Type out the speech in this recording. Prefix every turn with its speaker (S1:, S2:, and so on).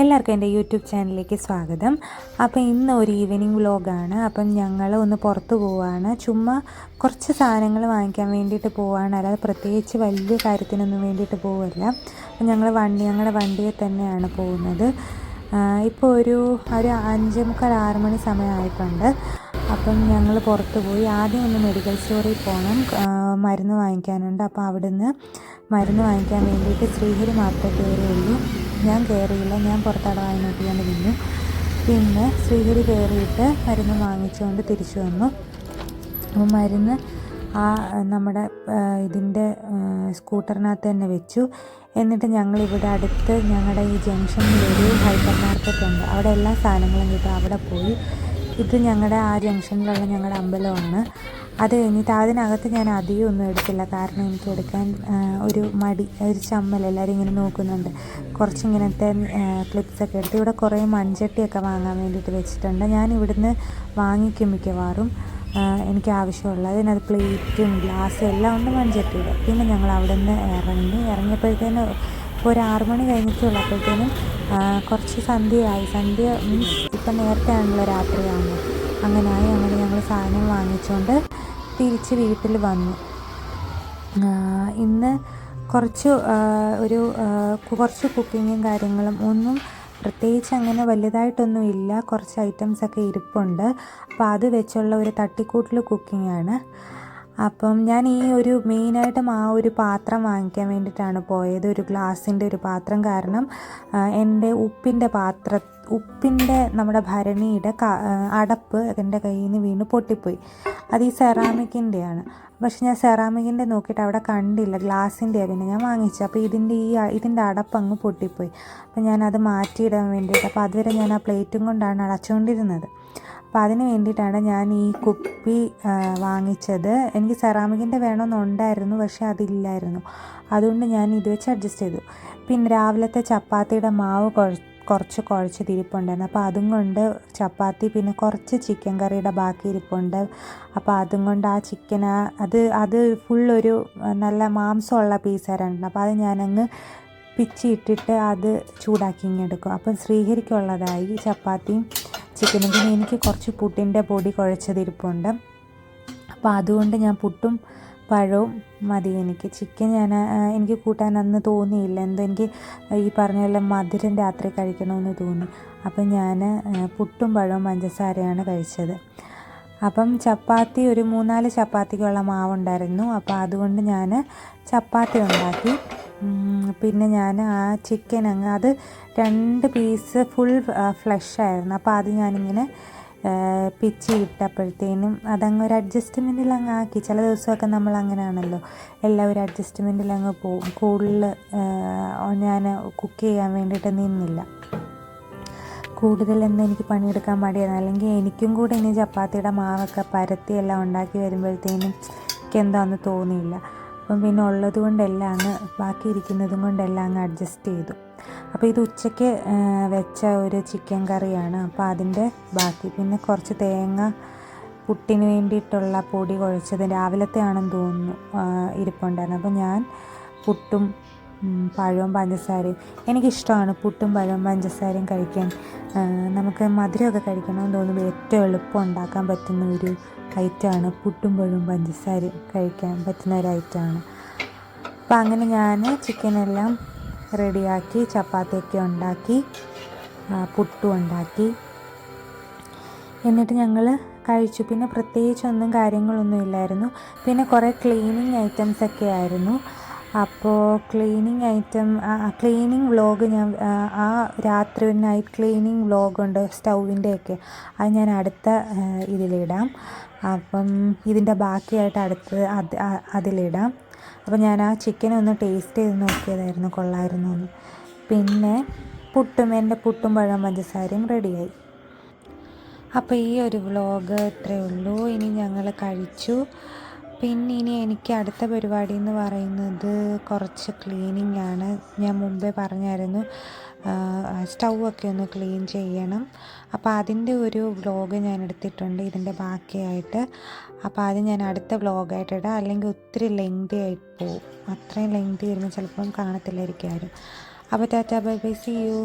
S1: എല്ലാവർക്കും എന്റെ യൂട്യൂബ് ചാനലിലേക്ക് സ്വാഗതം. അപ്പോൾ ഇന്ന് ഒരു ഈവനിങ് വ്ലോഗാണ് അപ്പം ഞങ്ങൾ ഒന്ന് പുറത്ത് പോവാണ്. ചുമ്മാ കുറച്ച് സാധനങ്ങൾ വാങ്ങിക്കാൻ വേണ്ടിയിട്ട് പോവാണ്. അല്ലാതെ പ്രത്യേകിച്ച് വലിയ കാര്യത്തിനൊന്നും വേണ്ടിയിട്ട് പോവല്ല. അപ്പം ഞങ്ങൾ വണ്ടി ഞങ്ങളുടെ വണ്ടിയിൽ തന്നെയാണ് പോകുന്നത്. ഇപ്പോൾ ഒരു ഒരു അഞ്ചേ മുക്കാൽ ആറ് മണി സമയമായിട്ടുണ്ട് അപ്പം ഞങ്ങൾ പുറത്ത് പോയി ആദ്യം ഒന്ന് മെഡിക്കൽ സ്റ്റോറിൽ പോകണം മരുന്ന് വാങ്ങിക്കാനുണ്ട്. അപ്പോൾ അവിടുന്ന് മരുന്ന് വാങ്ങിക്കാൻ വേണ്ടിയിട്ട് ശ്രീഹരി മാത്രമേ കയറിയുള്ളൂ ഞാൻ കയറിയില്ല ഞാൻ പുറത്താടെ വാങ്ങി നോക്കിയാണ് നിന്നു. പിന്നെ ശ്രീഹരി കയറിയിട്ട് മരുന്ന് വാങ്ങിച്ചുകൊണ്ട് തിരിച്ചു വന്നു. അപ്പോൾ മരുന്ന് ആ നമ്മുടെ ഇതിന്റെ സ്കൂട്ടറിനകത്ത് തന്നെ വെച്ചു. എന്നിട്ട് ഞങ്ങൾ ഇവിടെ അടുത്ത് ഞങ്ങളുടെ ഈ ജംഗ്ഷനിൽ ഒരു ഹൈപ്പർ മാർക്കറ്റ് ഉണ്ട്. അവിടെ എല്ലാ സാധനങ്ങളും കിട്ടും. അവിടെ പോയി ഇത് ഞങ്ങളുടെ ആ ജംഗ്ഷനിലുള്ള ഞങ്ങളുടെ അമ്പലമാണ്. അത് കഴിഞ്ഞിട്ട് അതിനകത്ത് ഞാൻ അധികം ഒന്നും എടുത്തില്ല. കാരണം എനിക്ക് എടുക്കാൻ ഒരു മടി ഒരു ചമ്മൽ എല്ലാവരും ഇങ്ങനെ നോക്കുന്നുണ്ട്. കുറച്ച് ഇങ്ങനത്തെ ക്ലിപ്സൊക്കെ എടുത്ത് ഇവിടെ കുറേ മൺചട്ടിയൊക്കെ വാങ്ങാൻ വേണ്ടിയിട്ട് വെച്ചിട്ടുണ്ട്. ഞാൻ ഇവിടുന്ന് വാങ്ങിക്കും മിക്കവാറും എനിക്ക് ആവശ്യമുള്ളത് അതിനകത്ത് പ്ലേറ്റും ഗ്ലാസ്സും എല്ലാം ഉണ്ട് മൺചട്ടിയുടെ. പിന്നെ ഞങ്ങൾ അവിടെ നിന്ന് ഇറങ്ങി ഇറങ്ങിയപ്പോഴത്തേന് ഒരു ആറ് മണി കഴിഞ്ഞിട്ടുള്ളൂ അപ്പോഴത്തേനും ആ, കുറച്ച് സന്ധ്യയായി. സന്ധ്യ മീൻസ് ഇപ്പം നേരത്തെ ആണല്ലോ അങ്ങനെ അങ്ങനെയായി അങ്ങനെ ഞങ്ങൾ സാധനം വാങ്ങിച്ചുകൊണ്ട് തിരിച്ച് വീട്ടിൽ വന്നു. ഇന്ന് കുറച്ച് ഒരു കുറച്ച് കുക്കിങ്ങും കാര്യങ്ങളും ഒന്നും പ്രത്യേകിച്ച് അങ്ങനെ വലുതായിട്ടൊന്നും ഇല്ല. കുറച്ച് ഐറ്റംസൊക്കെ ഇരിപ്പുണ്ട്. അപ്പോൾ അത് വെച്ചുള്ള ഒരു തട്ടിക്കൂട്ടിൽ കുക്കിങ്ങാണ്. അപ്പം ഞാൻ ഈ ഒരു മെയിനായിട്ടും ആ ഒരു പാത്രം വാങ്ങിക്കാൻ വേണ്ടിയിട്ടാണ് പോയത്. ഒരു ഗ്ലാസിന്റെ ഒരു പാത്രം കാരണം എന്റെ ഉപ്പിന്റെ പാത്ര ഉപ്പിന്റെ നമ്മുടെ ഭരണിയുടെ അടപ്പ് എന്റെ കയ്യിൽ നിന്ന് വീണ് പൊട്ടിപ്പോയി. അത് ഈ സെറാമിക്കിന്റെയാണ്. പക്ഷെ ഞാൻ സെറാമിക്കിന്റെ നോക്കിയിട്ട് അവിടെ കണ്ടില്ല ഗ്ലാസിന്റെയാണ് പിന്നെ ഞാൻ വാങ്ങിച്ചു അപ്പോൾ ഇതിന്റെ ഈ ഇതിന്റെ അടപ്പ് അങ്ങ് പൊട്ടിപ്പോയി. അപ്പോൾ ഞാനത് മാറ്റിയിടാൻ വേണ്ടിയിട്ട് അപ്പോൾ അതുവരെ ഞാൻ ആ പ്ലേറ്റും കൊണ്ടാണ് അടച്ചുകൊണ്ടിരുന്നത്. അപ്പോൾ അതിന് വേണ്ടിയിട്ടാണ് ഞാൻ ഈ കുപ്പി വാങ്ങിച്ചത്. എനിക്ക് സെറാമിക്കിന്റെ വേണമെന്നുണ്ടായിരുന്നു പക്ഷേ അതില്ലായിരുന്നു. അതുകൊണ്ട് ഞാൻ ഇത് വെച്ച് അഡ്ജസ്റ്റ് ചെയ്തു. പിന്നെ രാവിലത്തെ ചപ്പാത്തിയുടെ മാവ് കുറച്ച് കുഴച്ച് തിരിപ്പുണ്ടായിരുന്നു അപ്പോൾ അതും കൊണ്ട് ചപ്പാത്തി പിന്നെ കുറച്ച് ചിക്കൻ കറിയുടെ ബാക്കി ഇരിപ്പുണ്ട്. അപ്പോൾ അതും കൊണ്ട് ആ ചിക്കൻ അത് അത് ഫുള്ളൊരു നല്ല മാംസമുള്ള പീസായിരുന്നു അപ്പോൾ അത് ഞാനങ്ങ് പിച്ചിട്ടിട്ട് അത് ചൂടാക്കി ഇങ്ങെടുക്കും അപ്പം ശ്രീഹരിക്കുള്ളതായി ചപ്പാത്തിയും ചിക്കനും പിന്നെ എനിക്ക് കുറച്ച് പുട്ടിന്റെ പൊടി കുഴച്ചതിരിപ്പുണ്ട് അപ്പോൾ അതുകൊണ്ട് ഞാൻ പുട്ടും പഴവും മതി എനിക്ക്. ചിക്കൻ ഞാൻ എനിക്ക് കൂട്ടാൻ അന്ന് തോന്നിയില്ല. എന്തോ എനിക്ക് ഈ പറഞ്ഞ പോലെ മധുരം രാത്രി കഴിക്കണമെന്ന് തോന്നി. അപ്പം ഞാൻ പുട്ടും പഴവും പഞ്ചസാരയാണ് കഴിച്ചത്. അപ്പം ചപ്പാത്തി ഒരു മൂന്നാൽ ചപ്പാത്തിക്കുള്ള മാവുണ്ടായിരുന്നു. അപ്പോൾ അതുകൊണ്ട് ഞാൻ ചപ്പാത്തി ഉണ്ടാക്കി. പിന്നെ ഞാൻ ആ ചിക്കൻ അങ്ങ് അത് രണ്ട് പീസ് ഫുൾ ഫ്ലഷ് ആയിരുന്നു. അപ്പോൾ അത് ഞാനിങ്ങനെ പിച്ചി ഇട്ടപ്പോഴത്തേനും അതങ്ങ് ഒരു അഡ്ജസ്റ്റ്മെന്റിൽ അങ്ങ് ആക്കി. ചില ദിവസമൊക്കെ നമ്മൾ അങ്ങനെയാണല്ലോ. എല്ലാം ഒരു അഡ്ജസ്റ്റ്മെന്റിൽ അങ്ങ് പോകും. കൂടുതൽ ഞാൻ കുക്ക് ചെയ്യാൻ വേണ്ടിയിട്ട് നിന്നില്ല. കൂടുതൽ കൂടുതലൊന്നും എനിക്ക് പണിയെടുക്കാൻ മടിയാണ് അല്ലെങ്കിൽ എനിക്കും കൂടെ ഇനി ചപ്പാത്തിയുടെ മാവൊക്കെ പരത്തി എല്ലാം ഉണ്ടാക്കി വരുമ്പോഴത്തേനും എനിക്ക് എന്താണെന്ന് തോന്നിയില്ല. അപ്പം പിന്നെ ഉള്ളത് കൊണ്ടെല്ലാം അങ്ങ് ബാക്കി ഇരിക്കുന്നതും കൊണ്ടെല്ലാം അങ്ങ് അഡ്ജസ്റ്റ് ചെയ്തു. അപ്പോൾ ഇത് ഉച്ചയ്ക്ക് വെച്ച ഒരു ചിക്കൻ കറിയാണ്. അപ്പോൾ അതിന്റെ ബാക്കി പിന്നെ കുറച്ച് തേങ്ങ പുട്ടിന് വേണ്ടിയിട്ടുള്ള പൊടി കുഴച്ചത് രാവിലത്തെ ആണെന്ന് തോന്നുന്നു ഇരിപ്പുണ്ടായിരുന്നു. അപ്പോൾ ഞാൻ പുട്ടും പഴവും പഞ്ചസാരയും. എനിക്കിഷ്ടമാണ് പുട്ടും പഴവും പഞ്ചസാരയും കഴിക്കാൻ. നമുക്ക് മധുരമൊക്കെ കഴിക്കണമെന്ന് തോന്നുമ്പോൾ ഏറ്റവും എളുപ്പം ഉണ്ടാക്കാൻ പറ്റുന്ന ഒരു ഐറ്റമാണ് പുട്ടും പഴവും പഞ്ചസാരയും കഴിക്കാൻ പറ്റുന്ന ഒരു ഐറ്റമാണ്. അപ്പോൾ അങ്ങനെ ഞാൻ ചിക്കനെല്ലാം റെഡിയാക്കി ചപ്പാത്തിയൊക്കെ ഉണ്ടാക്കി പുട്ടും ഉണ്ടാക്കി. എന്നിട്ട് ഞങ്ങൾ കഴിച്ചു. പിന്നെ പ്രത്യേകിച്ചൊന്നും കാര്യങ്ങളൊന്നും ഇല്ലായിരുന്നു. പിന്നെ കുറേ ക്ലീനിങ് ഐറ്റംസ് ഒക്കെ ആയിരുന്നു. അപ്പോൾ ക്ലീനിങ് ഐറ്റം ക്ലീനിങ് വ്ലോഗ് ഞാൻ ആ, രാത്രി നൈറ്റ് ക്ലീനിങ് വ്ളോഗുണ്ട് സ്റ്റൗവിന്റെയൊക്കെ. അത് ഞാൻ അടുത്ത ഇതിലിടാം. അപ്പം ഇതിന്റെ ബാക്കിയായിട്ട് അടുത്ത് അത് അതിലിടാം. അപ്പം ഞാൻ ആ ചിക്കൻ ഒന്ന് ടേസ്റ്റ് ചെയ്ത് നോക്കിയതായിരുന്നു കൊള്ളായിരുന്നു എന്ന്. പിന്നെ പുട്ടും എന്റെ പുട്ടും പഴം പഞ്ചസാരയും റെഡിയായി അപ്പോൾ ഈ ഒരു വ്ളോഗ് ഇത്രയേ ഉള്ളൂ. ഇനി ഞങ്ങൾ കഴിച്ചു. പിന്നെ ഇനി എനിക്ക് അടുത്ത പരിപാടി എന്ന് പറയുന്നത് കുറച്ച് ക്ലീനിങ് ആണ് ഞാൻ മുമ്പേ പറഞ്ഞായിരുന്നു സ്റ്റൗ ഒക്കെ ഒന്ന് ക്ലീൻ ചെയ്യണം. അപ്പോൾ അതിന്റെ ഒരു വ്ലോഗ് ഞാൻ എടുത്തിട്ടുണ്ട് ഇതിന്റെ ബാക്കിയായിട്ട്. അപ്പോൾ അത് ഞാൻ അടുത്ത വ്ലോഗായിട്ട് ഇടാം. അല്ലെങ്കിൽ ഒത്തിരി ലെങ്തി ആയി പോകും അത്രയും ലെങ്തി വരുമ്പോൾ ചിലപ്പം കാണത്തില്ലായിരിക്കും ആരും. അപ്പോൾ tata bye bye see you